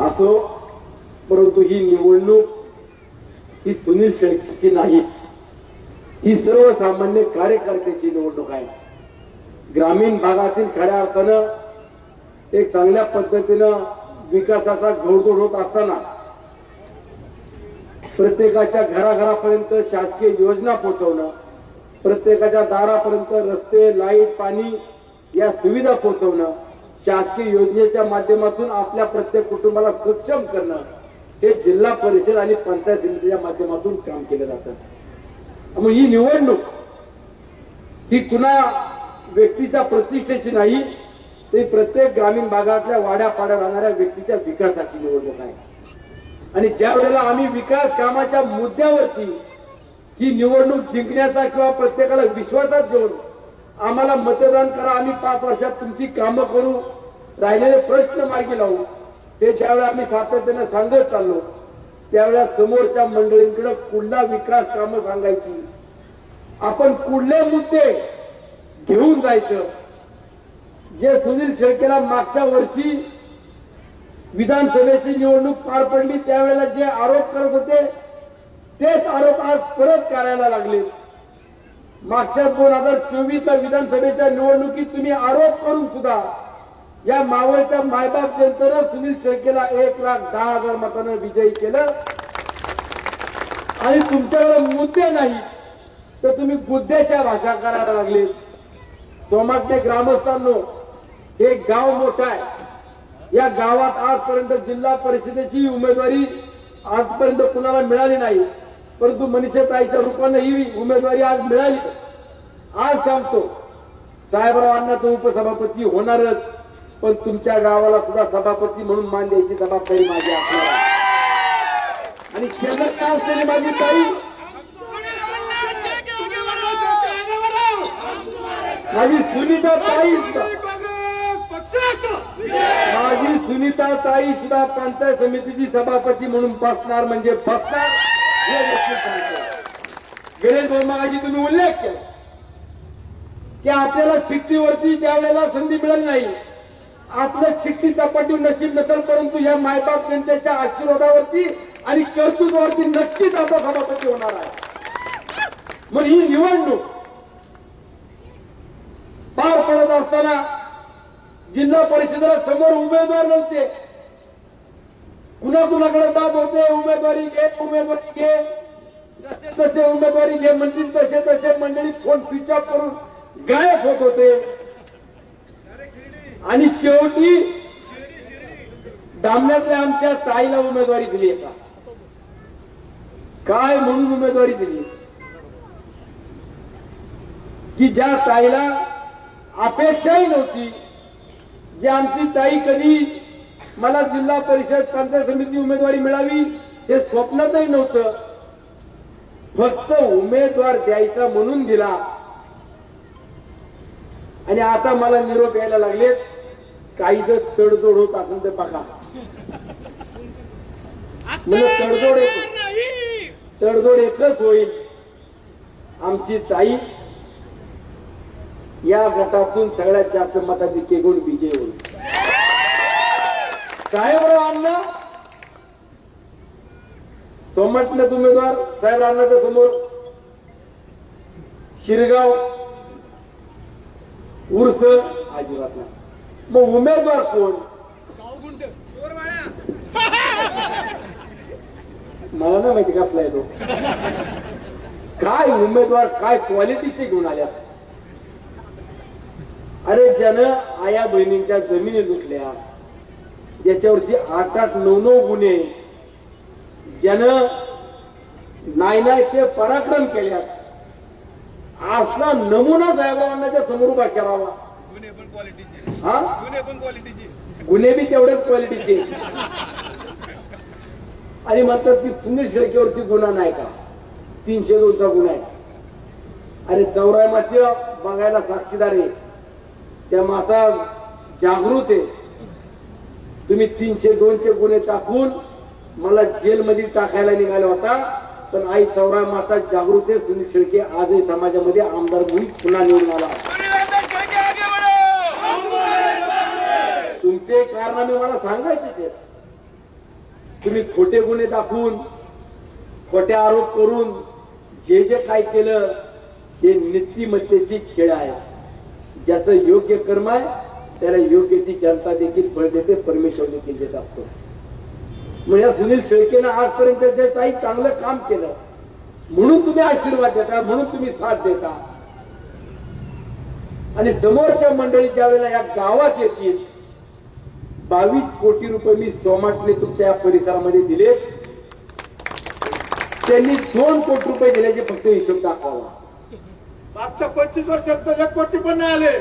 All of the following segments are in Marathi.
असो परंतु ही निवडणूक ही सुनील शेळकेची नाही. ही सर्वसामान्य कार्यकर्त्याची निवडणूक आहे. ग्रामीण भागातील खऱ्या अर्थानं एक चांगल्या पद्धतीनं विकासाचा घोडदोड होत असताना प्रत्येकाच्या घराघरापर्यंत शासकीय योजना पोहोचवणं प्रत्येकाच्या दारापर्यंत रस्ते लाइट पाणी या सुविधा पोहोचवणं शासकीय योजनेच्या माध्यमातून आपल्या प्रत्येक कुटुंबाला सक्षम करणं हे जिल्हा परिषद आणि पंचायत समितीच्या माध्यमातून काम केलं जातं. मग ही निवडणूक ही कुणा व्यक्तीच्या प्रतिष्ठेची नाही ते प्रत्येक ग्रामीण भागातल्या वाड्यापाड्या राहणाऱ्या व्यक्तीच्या विकासाची निवडणूक आहे. आणि ज्या वेळेला आम्ही विकास कामाच्या मुद्द्यावरती ही निवडणूक जिंकण्याचा किंवा प्रत्येकाला विश्वासात घेऊन आम्हाला मतदान करा आम्ही पाच वर्षात तुमची कामं करू. राहिलेले प्रश्न मार्गी लावू. हे ज्यावेळेला आम्ही सातत्यानं सांगत चाललो त्यावेळेला समोरच्या मंडळींकडे कुठला विकास कामं सांगायची? आपण कुठले मुद्दे घेऊन जायचं? जे सुनील शेळकेला मागच्या वर्षी विधानसभेची निवडणूक पार पडली त्यावेळेला जे आरोप करत होते तेच आरोप आज परत करायला लागले मागच्या दोन हजार चोवीस विधानसभेच्या निवडणुकीत तुम्ही आरोप करून सुद्धा या मावळच्या मायबाप जनतेनं सुनील शेळकेला एक लाख दहा हजार मतानं विजयी केलं. आणि तुमच्याकडे मुद्दे नाही तर तुम्ही गुद्द्याच्या भाषा करायला लागले सोमाटणे ग्रामस्थांनो हे गाव मोठं आहे. या गावात आजपर्यंत जिल्हा परिषदेची उमेदवारी आजपर्यंत कुणाला मिळाली नाही. परंतु मनीषाताईच्या रूपानं ही उमेदवारी आज मिळाली. आज सांगतो साहेबरावांना तो उपसभापती होणारच पण तुमच्या गावाला सुद्धा सभापती म्हणून मान द्यायची जबाबदारी माझी असणार आणि शेवट काय असलेली माझी ताई? माझी सुनीता ताई माझी सुनीता ताई सुद्धा पंचायत समितीची सभापती म्हणून बसणार म्हणजे बसणार. हे गिरीश भाऊ तुम्ही उल्लेख केला. की आपल्याला चिठ्ठीवरती ज्या वेळेला संधी मिळाली नाही आपलं चिठ्ठी चपाटी नशीब नसेल परंतु या मायबाप जनतेच्या आशीर्वादावरती आणि कर्तृत्वावरती नक्कीच आपला सभापती होणार आहे. मग ही निवडणूक पार पडत असताना जिल्हा परिषदेला समोर उमेदवार नव्हते. कुणा कुणाकडे जात होते? उमेदवारी घे उमेदवारी घे. जसे तसे उमेदवारी घे म्हणतील तसे तसे मंडळी फोन स्विच ऑफ करून गायब होत होते. आणि शेवटी डामण्यातल्या आमच्या ताईला उमेदवारी दिली आता का काय म्हणून उमेदवारी दिली? की ज्या ताईला अपेक्षाही नव्हती जी आमची ताई कधी मला जिल्हा परिषद पंचायत समिती उमेदवारी मिळावी हे स्वप्नातही नव्हतं. फक्त उमेदवार द्यायचा म्हणून दिला. आणि आता मला निरोप यायला लागलेत. काही जर तडजोड होत असेल तर बघा. तडजोड एक तडजोड एकच होईल. आमची ताई या गटातून सगळ्यात जास्त मताधिक्य गुण विजय होईल. साहेबरावांना सोमटण्यात उमेदवार साहेबरावांच्या समोर. शिरगाव उर्स. अजिबात नाही मग उमेदवार कोण? मला नाही माहिती कसला आहे काय उमेदवार काय क्वालिटीचे घेऊन आल्या अरे ज्यानं आया बहिणींच्या जमिनी लुटल्या ज्याच्यावरती आठ आठ नऊ नऊ गुन्हे ज्यानं नाही नाही ते पराक्रम केल्यात. असला नमुना साहेबांच्या समोर उभा करावा. गुन्हे पण क्वालिटीचे. हा? क्वालिटीचे. गुन्हे बी तेवढ्याच क्वालिटीचे. आणि म्हणतात की सुनील शेळकेवरती गुन्हा नाही का? तीनशे दोनचा गुन्हा आहे. अरे चौराय मात्र बघायला साक्षीदार आहे. त्या माता जागृत आहे. तुम्ही तीनशे दोनशे गुन्हे टाकून मला जेलमध्ये टाकायला निघाला होता. पण आई चौरा माता जागृत सुनील शेळके आजही समाजामध्ये आमदार म्हणून पुन्हा निवडून आला. तुमचे कारनामे मला सांगायचे तुम्ही खोटे गुन्हे दाखवून खोटे आरोप करून जे जे काय केलं हे नीतिमत्तेची खेळ आहे ज्याचं योग्य कर्म आहे त्याला योग्य ती जनता देखील फळ देते परमेश्वर देखील देत असतो. मग या सुनील शेळकेनं आजपर्यंत जे काही चांगलं काम केलं म्हणून तुम्ही आशीर्वाद देता म्हणून तुम्ही साथ देता. आणि समोरच्या मंडळी ज्या वेळेला या गावात येतील बावीस कोटी रुपये मी सोमाटले तुमच्या या परिसरामध्ये दिले. त्यांनी दोन कोटी रुपये दिल्याचे फक्त हिशोब दाखवावा मागच्या पंचवीस वर्षात एक कोटी पण नाही आले.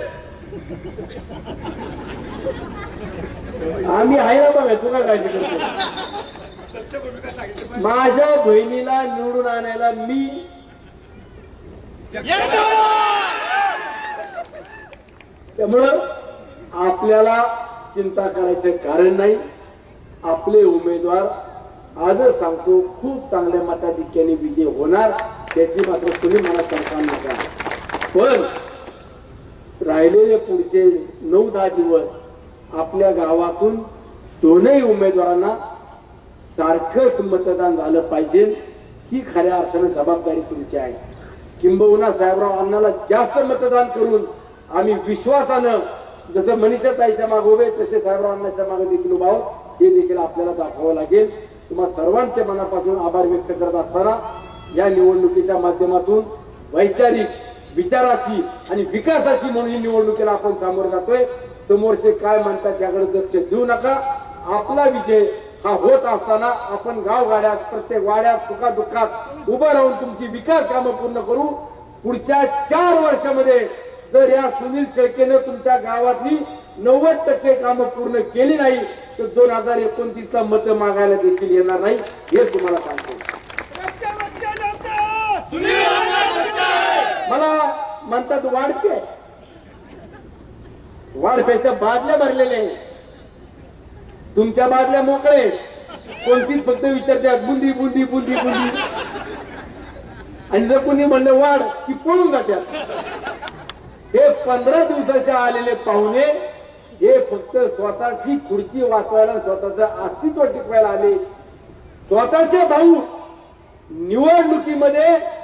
आम्ही आहे ना बघा तुला काय करतो माझ्या बहिणीला निवडून आणायला मी त्यामुळं आपल्याला चिंता करायचं कारण नाही. आपले उमेदवार आजच सांगतो खूप चांगल्या मताधिक्याने विजय होणार त्याची मात्र तुम्ही मला सांगता नका. पण राहिलेले पुढचे नऊ दहा दिवस आपल्या गावातून दोनही उमेदवारांना सारखंच मतदान झालं पाहिजे. ही खऱ्या अर्थानं जबाबदारी तुमची आहे. किंबहुना साहेबराव अण्णाला जास्त मतदान करून आम्ही विश्वासानं जसं मनीषा ताईच्या मागे उभे तसे साहेबराव अण्णाच्या मागे देखील उभा आहोत. हे देखील आपल्याला दाखवावं लागेल. तुम्हा सर्वांच्या मनापासून आभार व्यक्त करत असताना या निवडणुकीच्या माध्यमातून वैचारिक विचाराची आणि विकासाची म्हणून ही निवडणुकीला आपण सामोरे जातोय. समोरचे काय म्हणतात त्याकडे लक्ष देऊ नका. आपला विजय हा होत असताना आपण गावगाड्यात प्रत्येक वाड्यात सुखादुःखात उभं राहून तुमची विकास कामं पूर्ण करू. पुढच्या चार वर्षामध्ये जर या सुनील शेळकेनं तुमच्या गावातली नव्वद टक्के कामं पूर्ण केली नाही तर दोन हजार एकोणतीस मत मागायला देखील येणार नाही. हे तुम्हाला सांगतो. म्हणतात वाढते. वाढप्याच्या बादल्या भरलेल्या आहेत. तुमच्या बादल्या मोकळे कोणतीच फक्त विचारतात बुंदी बुंदी बुंदी बुंदी. आणि जर कोणी म्हणलं वाढ की पळून जात्यात. हे पंधरा दिवसाच्या आलेले पाहुणे हे फक्त स्वतःची खुर्ची वाचवायला स्वतःचं अस्तित्व टिकवायला आले. स्वतःचे भाऊ निवडणुकीमध्ये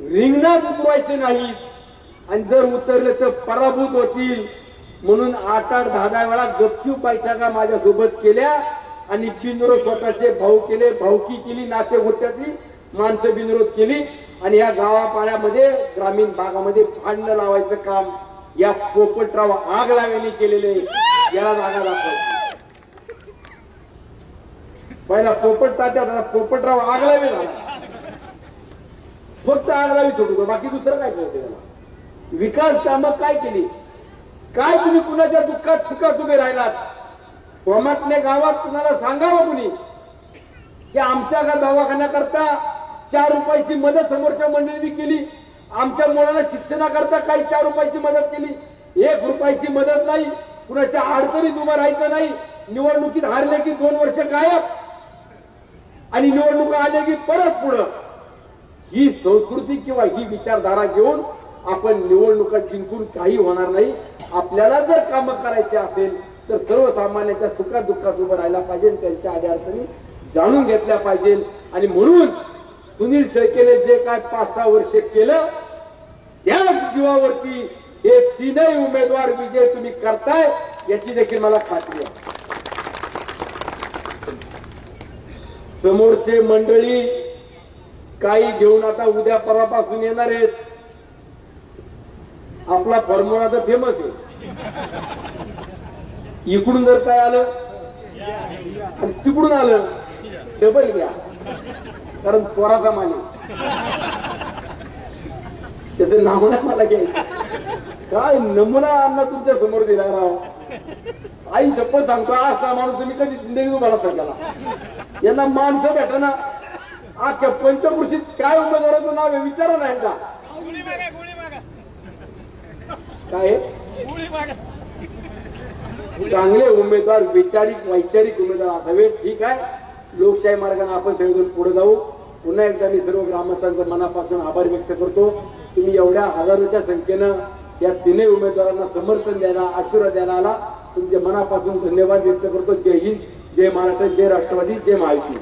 रिंगणात उतरवायचे नाही. आणि जर उतरले तर पराभूत होतील. म्हणून आठ आठ दहा दहा वेळा गपचूप बैठका माझ्यासोबत केल्या. आणि बिनविरोध स्वतःचे भाऊ केले भाऊकी केली नाते होत्याची माणसं बिनविरोध केली. आणि या गावापाड्यामध्ये ग्रामीण भागामध्ये भांडणं लावायचं काम या पोपटराव आग लावेने केलेले याला जागा दाखवायची पहिला पोपट तात्या आता पोपटराव आग लावे झाला फक्त आग लावी सोडतो बाकी दुसरं काय करते त्याला? विकास कामं काय केली? काय तुम्ही कुणाच्या दुःखात सुखात उभे राहिलात? सोमाटणे गावात कुणाला सांगावं कुणी? की आमच्या का दवाखान्याकरता चार रुपयाची मदत समोरच्या मंडळींनी केली. आमच्या मुलाला शिक्षणाकरता काही चार रुपयाची मदत केली. एक रुपयाची मदत नाही. कुणाच्या अडचणीत उभं राहायचं नाही. निवडणुकीत हारले की दोन वर्ष गायब. आणि निवडणुका आल्या की परत पुढं. ही संस्कृती किंवा ही विचारधारा घेऊन आपण निवडणुका जिंकून काही होणार नाही. आपल्याला जर कामं करायचे असेल तर सर्वसामान्यांच्या सुखात दुःखात उभं राहायला पाहिजे त्यांच्या आधी अडचणी जाणून घेतल्या पाहिजे. आणि म्हणून सुनील शेळकेने जे काय पाच सहा वर्ष केलं त्याच जीवावरती हे तीनही उमेदवार विजय तुम्ही करताय याची देखील मला खात्री आहे. समोरचे मंडळी काही घेऊन आता उद्या परवापासून येणार आहेत. आपला फॉर्म्युला तर फेमस आहे. इकडून जर काय आलं आणि तिकडून आलं डबल घ्या. कारण पोराचा माने त्याचं नाव मला घ्यायचं. काय नमुना अण्णा तुमच्यासमोर दिला राव. आई शपथ सांगतो आज माणूस तुम्ही कधी जिंदगी तुम्हाला सांगायला. यांना माणसं भेटना अख्ख्या पंचकृषीत काय उमेदवाराचं नाव आहे विचारा गोळी मागा काय चांगले उमेदवार वैचारिक वैचारिक उमेदवार असावे ठीक आहे. लोकशाही मार्गाने आपण सगळेजण पुढे जाऊ. पुन्हा एकदा मी सर्व ग्रामस्थांचा मनापासून आभार व्यक्त करतो. तुम्ही एवढ्या हजारोच्या संख्येनं या तीनही उमेदवारांना समर्थन द्यायला आशीर्वाद द्यायला आला. तुमच्या मनापासून धन्यवाद व्यक्त करतो. जय हिंद जय महाराष्ट्र जय राष्ट्रवादी जय महायुती.